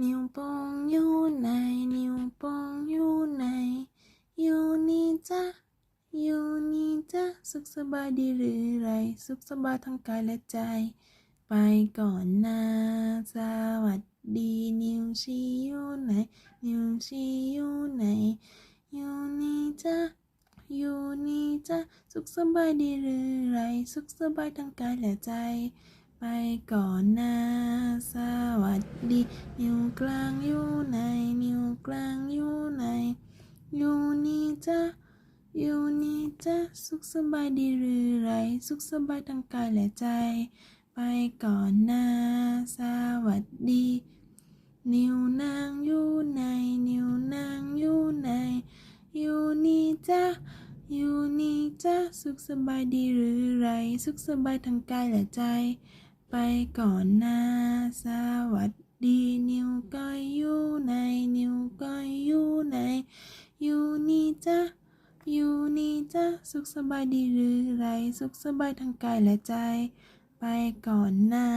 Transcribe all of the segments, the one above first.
นิ้วโป้งอยู่ไหน นิ้วโป้งอยู่ไหน อยู่นี่จ้ะอยู่นี่จ้ะสุขสบายดีหรือไร สุขสบายทั้งกายและใจ ไปก่อนนะสวัสดี นิ้วชี้อยู่ไหน นิ้วชี้อยู่ไหน อยู่นี่จ้ะอยู่นี่จ้ะสุขสบายดีหรือไร สุขสบายทั้งกายและใจ ไปก่อนนะ สวัสดี นิ้วกลางอยู่ไหน นิ้วกลางอยู่ไหน อยู่นี่จ้ะอยู่นี่จ้ะสุขสบายดีหรือไร สุขสบายทั้งกายและใจ ไปก่อนนะ สวัสดี นิ้วนางอยู่ไหน นิ้วนางอยู่ไหน อยู่นี่จ้ะอยู่นี่จ้ะสุขสบายดีหรือไร สุขสบายทั้งกายและใจ ไปก่อนนะสวัสดีนิ้วก้อยอยู่ไหนนิ้วก้อยอยู่ไหนอยู่นี่จ้ะอยู่นี่จ้ะสุขสบายดีหรือไรสุขสบายทั้งกายและใจ ไปก่อนนะ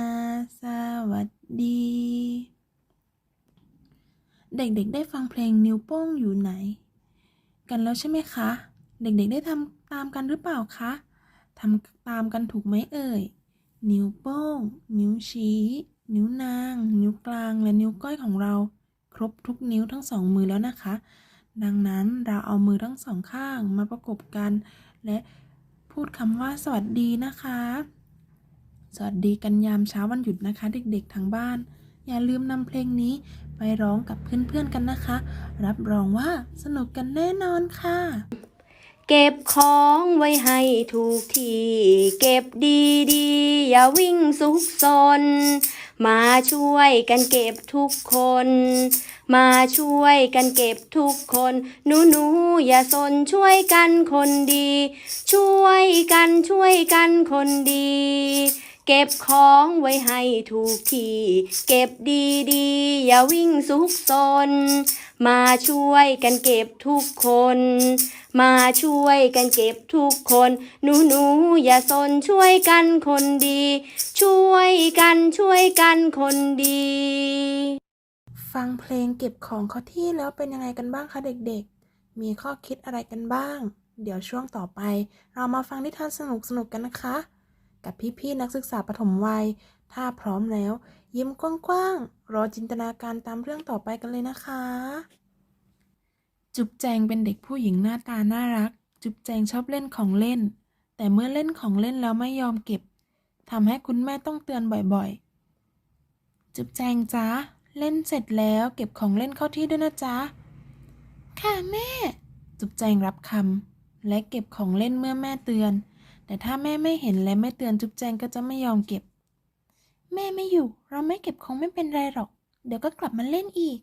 สวัสดี เด็กๆได้ฟังเพลงนิ้วโป้งอยู่ไหน กันแล้วใช่ไหมคะ เด็กๆได้ทำตามกันหรือเปล่าคะทำตามกันถูกไหมเอ่ย นิ้วโป้ง นิ้วชี้ นิ้วนาง นิ้วกลาง และนิ้วก้อยของเรา ครบทุกนิ้วทั้งสองมือแล้วนะคะ ดังนั้นเราเอามือทั้งสองข้างมาประกบกัน และพูดคำว่าสวัสดีนะคะ สวัสดีกันยามเช้าวันหยุดนะคะ เด็กๆทางบ้าน อย่าลืมนำเพลงนี้ไปร้องกับเพื่อนๆกันนะคะ รับรองว่าสนุกกันแน่นอนค่ะ เก็บของไว้ให้ถูกที่ เก็บดีๆ อย่าวิ่งซุกซน มาช่วยกันเก็บทุกคน มาช่วยกันเก็บทุกคน หนูหนูๆอย่าสนช่วยกันคนดี ช่วยกันช่วยกันคนดี เก็บของไว้ให้ถูกที่ เก็บดีๆ อย่าวิ่งซุกซน มาช่วยกันเก็บทุกคน มาช่วยกันเก็บทุกคน หนูหนูอย่าสนช่วยกันคนดี ช่วยกันช่วยกันคนดี ฟังเพลงเก็บของเข้าที่แล้วเป็นยังไงกันบ้างคะเด็กๆ มีข้อคิดอะไรกันบ้าง เดี๋ยวช่วงต่อไป เรามาฟังนิทานสนุกๆกันนะคะ กับพี่ๆนักศึกษาปฐมวัย ถ้าพร้อมแล้ว ยิ้มกว้างๆ รอจินตนาการตามเรื่องต่อไปกันเลยนะคะ จุ๊บแจงเป็นเด็กผู้หญิงหน้าตาน่ารัก จุ๊บแจงชอบเล่นของเล่น แต่เมื่อเล่นของเล่นแล้วไม่ยอมเก็บทำให้คุณแม่ต้องเตือนบ่อยๆ จุ๊บแจงจ๊ะ เล่นเสร็จแล้วเก็บของเล่นเข้าที่ด้วยนะจ๊ะ ค่ะแม่ จุ๊บแจงรับคำและเก็บของเล่นเมื่อแม่เตือน แต่ถ้าแม่ไม่เห็นและไม่เตือนจุ๊บแจงก็จะไม่ยอมเก็บ แม่ไม่อยู่ เราไม่เก็บของไม่เป็นไรหรอก เดี๋ยวก็กลับมาเล่นอีก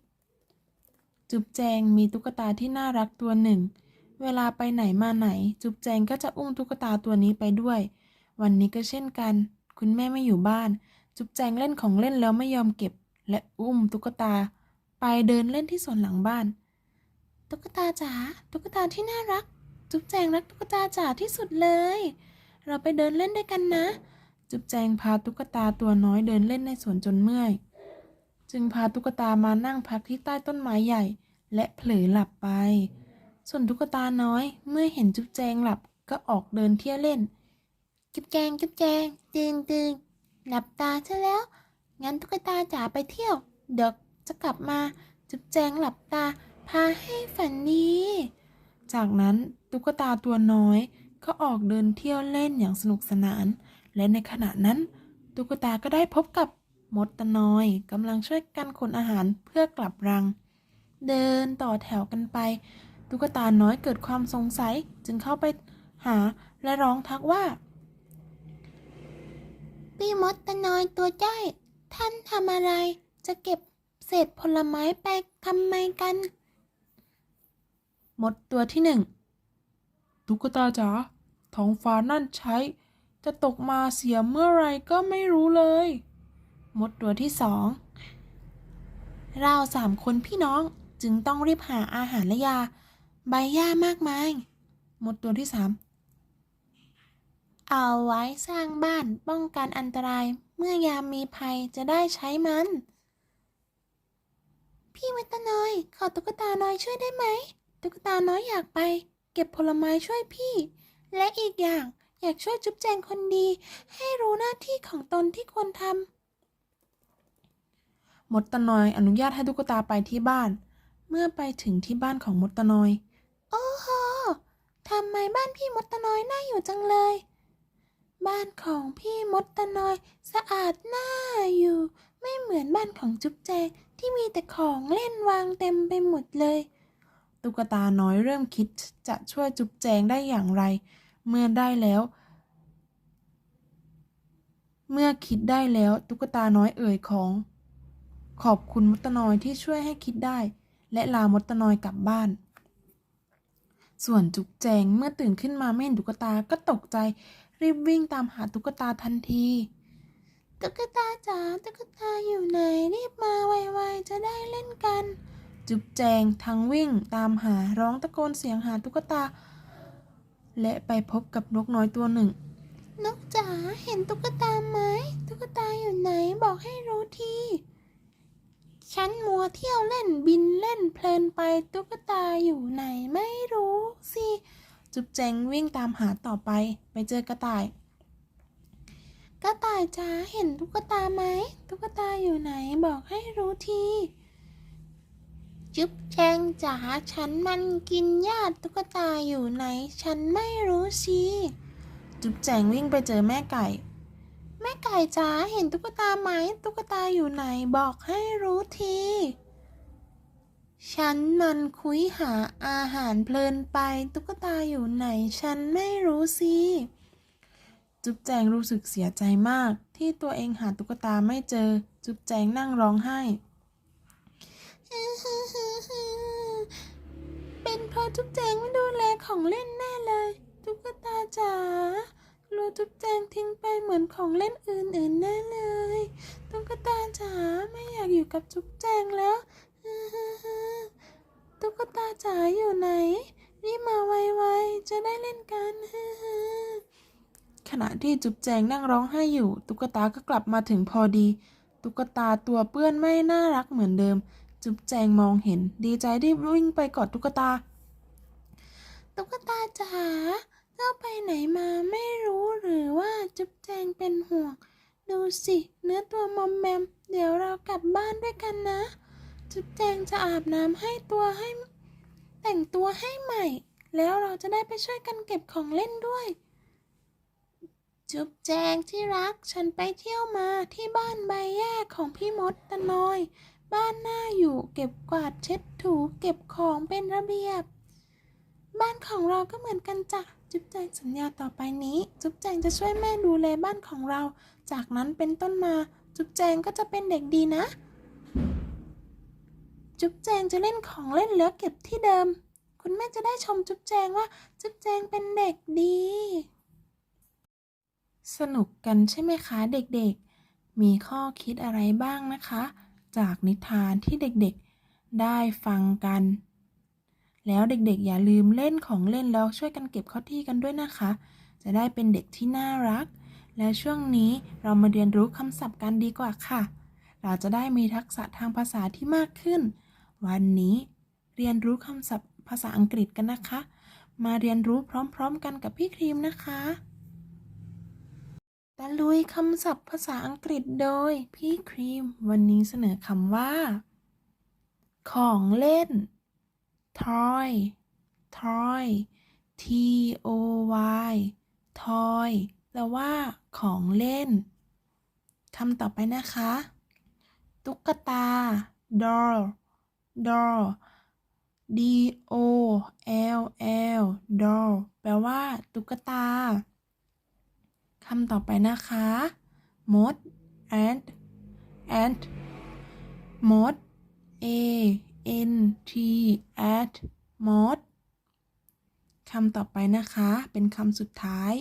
จุ๊บแจงมีตุ๊กตาที่น่ารักตัวหนึ่ง เวลาไปไหนมาไหน จุ๊บแจงก็จะอุ้มตุ๊กตาตัวนี้ไปด้วย วันนี้ก็เช่นกัน คุณแม่ไม่อยู่บ้าน จุ๊บแจงเล่นของเล่นแล้วไม่ยอมเก็บ และอุ้มตุ๊กตา ไปเดินเล่นที่สวนหลังบ้าน ตุ๊กตาจ๋าตุ๊กตาที่น่ารัก จุ๊บแจงรักตุ๊กตาจ๋าที่สุดเลย เราไปเดินเล่นด้วยกันนะ จุ๊บแจงพาตุ๊กตาตัวน้อยเดินเล่นในสวนจนเมื่อย จึงพาตุ๊กตามานั่งพักที่ใต้ต้นไม้ใหญ่ และเผลอหลับไป ส่วนตุ๊กตาน้อยเมื่อเห็นจุ๊บแจงหลับก็ออกเดินเที่ยวเล่น จุ๊บแจงจุ๊บแจงตื่นตื่นหลับตาซะแล้ว งั้นตุ๊กตาจ๋าไปเที่ยว เดี๋ยวจะกลับมา จุ๊บแจงหลับตา พาให้ฝันดี จากนั้นตุ๊กตาตัวน้อยก็ออกเดินเที่ยวเล่นอย่างสนุกสนาน และในขณะนั้น ตุ๊กตาก็ได้พบกับมดตะน้อยกำลังช่วยกันขนอาหารเพื่อกลับรัง เดินต่อแถวกันไป ตุ๊กตาน้อยเกิดความสงสัยจึงเข้าไปหาและร้องทักว่า พี่มดตะน้อยตัวจ้อยท่านทำอะไรจะเก็บเศษผลไม้ไปทำไมกัน มดตัวที่หนึ่งตุ๊กตาจ๋าท้องฟ้านั่นใช้ จะตกมาเสียเมื่อไรก็ไม่รู้เลย มดตัวที่สองเราสามคนพี่น้องจึงต้องรีบหาอาหารและยา ใบหญ้ามากมาย มดตัวที่สามเอาไว้สร้างบ้านป้องกันอันตรายเมื่อยามมีภัยจะได้ใช้มัน พี่มดตาน้อย ขอตุ๊กตาน้อยช่วยได้ไหม ตุ๊กตาน้อยอยากไป เก็บผลไม้ช่วยพี่ และอีกอย่าง อยากช่วยจุ๊บแจงคนดี ให้รู้หน้าที่ของตนที่ควรทำมดตะนอยอนุญาตให้ตุ๊กตาไปที่บ้าน เมื่อไปถึงที่บ้านของมดตะนอย โอ้โหทำไมบ้านพี่มดตะนอยน่าอยู่จังเลย บ้านของพี่มดตะนอยสะอาดน่าอยู่ ไม่เหมือนบ้านของจุ๊บแจงที่มีแต่ของเล่นวางเต็มไปหมดเลยตุ๊กตาน้อยเริ่มคิดจะช่วยจุ๊บแจงได้อย่างไร เมื่อได้แล้ว เมื่อคิดได้แล้วตุ๊กตาน้อยเอ่ยของ ขอบคุณมดตะนอยที่ช่วยให้คิดได้ และลามดตะนอยกลับบ้าน ส่วนจุ๊บแจงเมื่อตื่นขึ้นมาไม่เห็นตุ๊กตาก็ตกใจ รีบวิ่งตามหาตุ๊กตาทันทีตุ๊กตาจ๋าตุ๊กตาอยู่ไหนรีบมาไวๆจะได้เล่นกัน จุ๊บแจงทั้งวิ่งตามหาร้องตะโกนเสียงหาตุ๊กตา และไปพบกับนกน้อยตัวหนึ่ง นกจ๋าเห็นตุ๊กตาไหมตุ๊กตาอยู่ไหนบอกให้รู้ทีฉันมัวเที่ยวเล่นบินเล่นเพลินไปตุ๊กตาอยู่ไหนไม่รู้สิจุ๊บแจงวิ่งตามหาต่อไป ไปเจอกระต่าย กระต่ายจ๋าเห็นตุ๊กตาไหมตุ๊กตาอยู่ไหนบอกให้รู้ที จุ๊บแจงจ๋าฉันมันกินหญ้าตุ๊กตาอยู่ไหน ฉันไม่รู้สิจุ๊บแจงวิ่งไปเจอแม่ไก่ แม่ไก่จ๋าเห็นตุ๊กตาไหมตุ๊กตาอยู่ไหนบอกให้รู้ทีฉันมันคุยหาอาหารเพลินไปตุ๊กตาอยู่ไหน ฉันไม่รู้สิจุ๊บแจงรู้สึกเสียใจมาก ที่ตัวเองหาตุ๊กตาไม่เจอ จุ๊บแจงนั่งร้องไห้ เป็นเพราะจุ๊บแจงไม่ดูแลของเล่นแน่เลยตุ๊กตาจ๋ารู้จุ๊บแจงทิ้งไปเหมือนของเล่นอื่นๆแน่เลยตุ๊กตาจ๋าไม่อยากอยู่กับจุ๊บแจงแล้วตุ๊กตาจ๋าอยู่ไหนรีบมาไวๆจะได้เล่นกันขณะที่จุ๊บแจงนั่งร้องไห้อยู่ ตุ๊กตาก็กลับมาถึงพอดี ตุ๊กตาตัวเปื้อนไม่น่ารักเหมือนเดิม จุ๊บแจงมองเห็น ดีใจรีบวิ่งไปกอดตุ๊กตา ตุ๊กตาจ๋าเจ้าไปไหนมาไม่รู้หรือว่าจุ๊บแจงเป็นห่วง ดูสิ เนื้อตัวมอมแมม เดี๋ยวเรากลับบ้านด้วยกันนะ จุ๊บแจงจะอาบน้ำให้ตัวให้ แต่งตัวให้ใหม่ แล้วเราจะได้ไปช่วยกันเก็บของเล่นด้วยจุ๊บแจงที่รักฉันไปเที่ยวมาที่บ้านใบแยกของพี่มดตะนอย บ้านหน้าอยู่เก็บกวาดเช็ดถูเก็บของเป็นระเบียบ บ้านของเราก็เหมือนกันจ้ะจุ๊บแจงสัญญาต่อไปนี้ จุ๊บแจงจะช่วยแม่ดูแลบ้านของเรา จากนั้นเป็นต้นมา จุ๊บแจงก็จะเป็นเด็กดีนะ จุ๊บแจงจะเล่นของเล่นเหลือเก็บที่เดิม คุณแม่จะได้ชมจุ๊บแจงว่า จุ๊บแจงเป็นเด็กดี สนุกกันใช่ไหมคะเด็กๆ มีข้อคิดอะไรบ้างนะคะ จากนิทานที่เด็กๆได้ฟังกัน แล้วเด็กๆ อย่าลืมเล่นของเล่นแล้วช่วยกันเก็บข้าที่กันด้วยนะคะ จะได้เป็นเด็กที่น่ารัก และช่วงนี้เรามาเรียนรู้คำศัพท์กันดีกว่าค่ะ เราจะได้มีทักษะทางภาษาที่มากขึ้น วันนี้เรียนรู้คำศัพท์ภาษาอังกฤษกันนะคะ มาเรียนรู้พร้อมๆกันกับพี่ครีมนะคะ ตะลุยคำศัพท์ภาษาอังกฤษโดยพี่ครีม วันนี้เสนอคำว่า ของเล่น toy toy t o y toy แปลว่า ของเล่นคำต่อไปนะคะ ตุ๊กตา doll doll d o l l doll แปลว่า ตุ๊กตาำต่อไปนะคะมด ant ant มด a n t ant มดคำต่อไปนะคะ เป็นคำสุดท้าย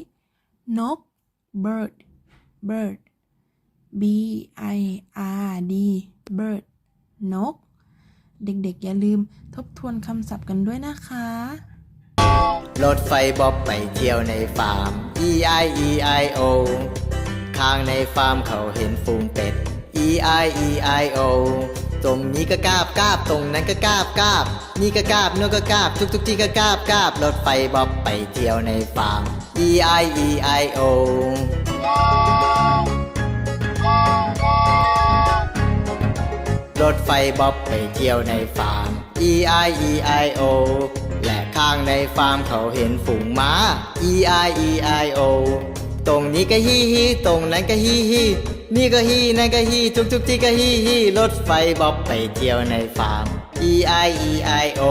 นก bird bird b i r d bird นก เด็กๆ อย่าลืมทบทวนคำศัพท์กันด้วยนะคะ รถไฟบ๊อบไปเที่ยวในฟาร์ม E I E I O ข้างในฟาร์มเขาเห็นฟูงเป็ด E I E I O ตรงนี้ก็กาบกาบตรงนั้นก็กาบกาบนี่ก็กาบโน่นก็กาบทุกทุกที่ก็กาบกาบรถไฟบ๊อบไปเที่ยวในฟาร์ม E I E I O รถไฟบ๊อบไปเที่ยวในฟาร์ม E I E I O ข้างในฟาร์มเขาเห็นฝูงม้า E I E I O ตรงนี้ก็ฮีฮีตรงนั้นก็ฮีฮีนี่ก็ฮีนั่นก็ฮีทุกทุกที่ก็ฮีฮีรถไฟบ๊อบไปเที่ยวในฟาร์ม E I E I O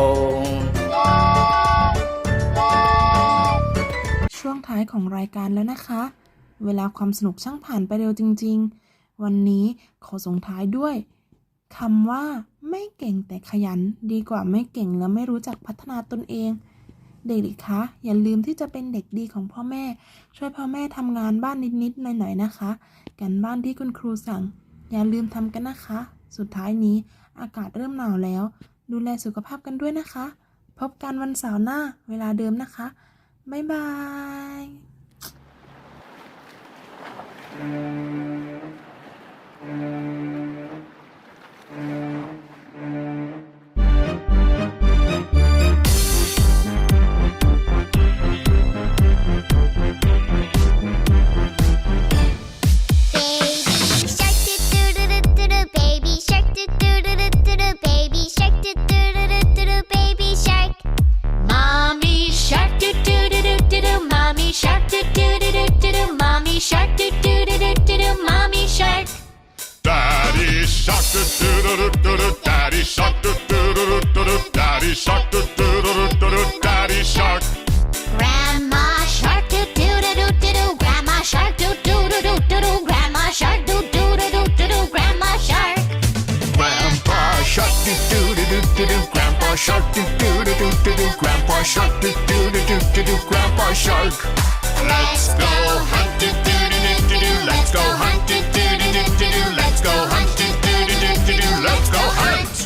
ช่วงท้ายของรายการแล้วนะคะ เวลาความสนุกช่างผ่านไปเร็วจริง ๆ วันนี้ขอส่งท้ายด้วย คำว่าไม่เก่งแต่ขยันดีกว่าไม่เก่งและไม่รู้จักพัฒนาตนเอง เด็กๆคะอย่าลืมที่จะเป็นเด็กดีของพ่อแม่ ช่วยพ่อแม่ทำงานบ้านนิดๆหน่อยๆนะคะ กันบ้านที่คุณครูสั่ง อย่าลืมทำกันนะคะ สุดท้ายนี้อากาศเริ่มหนาวแล้ว ดูแลสุขภาพกันด้วยนะคะ พบกันวันเสาร์หน้าเวลาเดิมนะคะ บ๊ายบาย Mommy shark do do do do do do mommy shark do do do do do do mommy shark do do do do shark do do do do do do Daddy shark do do do do do do Daddy shark do do do do do do Daddy shark Grandma shark do do do do do do grandma shark do do do do do do grandma shark do do do do do do grandma shark Grandpa shark do do do do do do Grandpa shark do do do do do do Grandpa shark do do do do do do Grandpa shark Let's go hunt do do do do do do Let's go hunt do go hunt!